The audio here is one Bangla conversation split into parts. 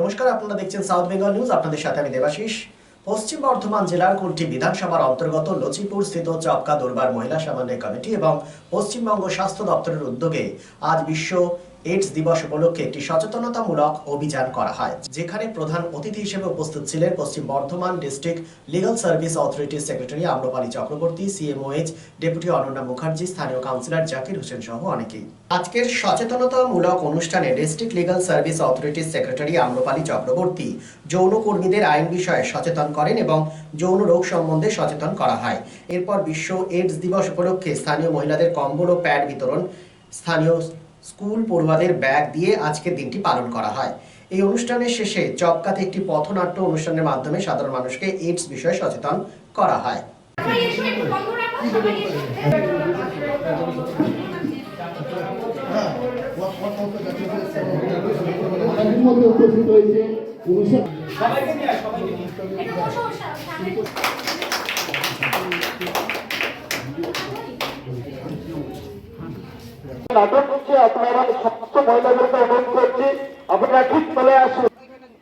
নমস্কার, আপনারা দেখছেন সাউথ বেঙ্গল নিউজ আপনাদের সাথে আমি দেবাশিস। পশ্চিম বর্ধমান জেলার কুলটি বিধানসভার অন্তর্গত লচিপুর স্থিত চপকা দরবার মহিলা সমন্বয় কমিটি এবং পশ্চিমবঙ্গ স্বাস্থ্য দপ্তরের উদ্যোগে আজ বিশ্ব এইডস দিবস উপলক্ষে একটি সচেতনতামূলক অভিযান করা হয়, যেখানে প্রধান অতিথি হিসেবে উপস্থিত ছিলেন পশ্চিম বর্ধমান ডিস্ট্রিক্ট লিগাল সার্ভিস অথরিটির secretary Amrapali Chakraborty, CMOH deputy Ananya Mukherjee, স্থানীয় কাউন্সিলর জাকির হোসেন সহ অনেকেই। আজকের সচেতনতামূলক অনুষ্ঠানে ডিস্ট্রিক্ট লিগাল সার্ভিস অথরিটির সেক্রেটারি আম্রপালি চক্রবর্তী যৌন কর্মীদের আইন বিষয়ে সচেতন করেন এবং যৌন রোগ সম্বন্ধে সচেতন করা হয়। এরপর বিশ্ব এইডস দিবস উপলক্ষে স্থানীয় মহিলাদের কম্বল ও প্যাড বিতরণ স্থানীয় স্কুল পড়ুয়াদের ব্যাগ দিয়ে আজকের দিনটি পালন করা হয়। এই অনুষ্ঠানের শেষে চপকাতে একটি পথনাট্য অনুষ্ঠানের মাধ্যমে সাধারণ মানুষকে এইডস বিষয়ে সচেতন করা হয়। সবাই এসো নাটক হচ্ছে আপনারা সমস্ত মহিলাদেরকে অনুরোধ করছি, আপনারা ঠিক চলে আসুন।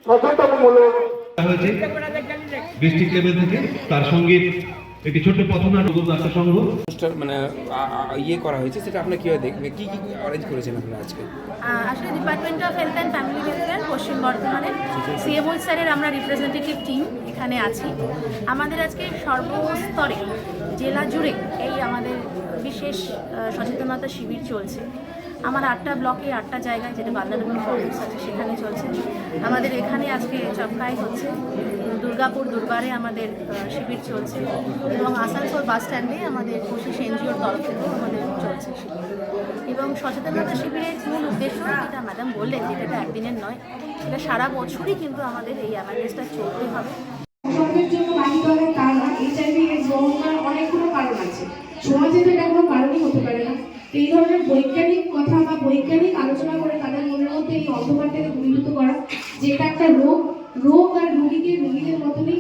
সচেতনমূলক হয়েছে। ডিস্ট্রিক্ট লেভেল থেকে তার সঙ্গে একটি ছোট্ট পথনাটক ডাক্তার সংঘ মানে ইয়ে করা হয়েছে সেটা আপনার কীভাবে দেখবেন? কী কী অ্যারেঞ্জ করেছেন আপনারা আজকে? আসলে department of health and family welfare পশ্চিম বর্ধমানের সিএমও স্যারের আমরা রিপ্রেজেন্টেটিভ টিম এখানে আছি। আমাদের আজকে সর্বস্তরে জেলা জুড়ে এই আমাদের বিশেষ সচেতনতা শিবির চলছে। আমার আটটা ব্লকে আটটা জায়গায় যেটা বাল্যারবন কলেজ আছে, সেখানে চলছে। আমাদের এখানে আজকে চপকায় হচ্ছে। দুর্গাপুর দুর্বারে আমাদের শিবির চলছে। এবং আসানসোল বাস স্ট্যান্ডে আমাদের কোশিস এনজিওর তরফ থেকেও আমাদের চলছে এবং সচেতনতা শিবিরের মূল উদ্দেশ্য যেটা ম্যাডাম বললেন, যেটা এটা একদিনের নয় সেটা সারা বছরই কিন্তু আমাদের এই অ্যাওয়ারনেসটা চলতে হবে। অনেকগুলো কারণ আছে। সমাজে তো এটা কোনো কারণই হতে পারে না। এই ধরনের বৈজ্ঞানিক কথা বা বৈজ্ঞানিক আলোচনা করে তাদের মনের মধ্যে এই অন্ধকারটাকে দূরীভূত করা যে এটা একটা রোগ রোগ আর রোগীকে রোগীদের মতনই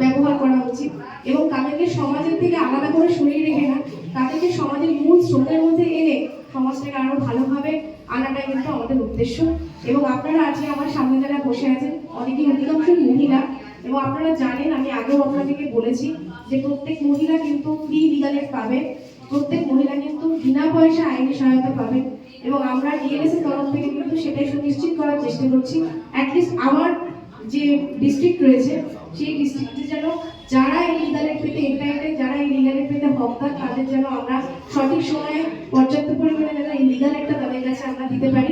ব্যবহার করা উচিত। এবং তাদেরকে সমাজের থেকে আলাদা করে সরিয়ে রেখে না, তাদেরকে সমাজের মূল স্রোতের মধ্যে এনে সমাজটাকে আরও ভালোভাবে আনাটাই কিন্তু আমাদের উদ্দেশ্য। এবং আপনারা আজকে আমার সামনে যারা বসে আছেন, অনেকেই অধিকাংশই মহিলা, এবং আপনারা জানেন, আমি আগেও আপনাদেরকে বলেছি যে প্রত্যেক মহিলা কিন্তু ফ্রি লিগাল এড পাবে। প্রত্যেক মহিলা কিন্তু বিনা পয়সা আইনি সহায়তা পাবেন এবং আমরা ডিএলএস এর তরফ থেকে কিন্তু সেটাই সুনিশ্চিত করার চেষ্টা করছি। অ্যাটলিস্ট আমার যে ডিস্ট্রিক্ট রয়েছে, সেই ডিস্ট্রিক্টে যেন যারা এই লিগালের পেতে এন্টাইটেড যারা এই লিগালের পেতে হকদার, তাদের যেন আমরা সঠিক সময়ে পর্যাপ্ত পরিমাণে যেন এই লিগাল একটা তাদের কাছে আমরা দিতে পারি।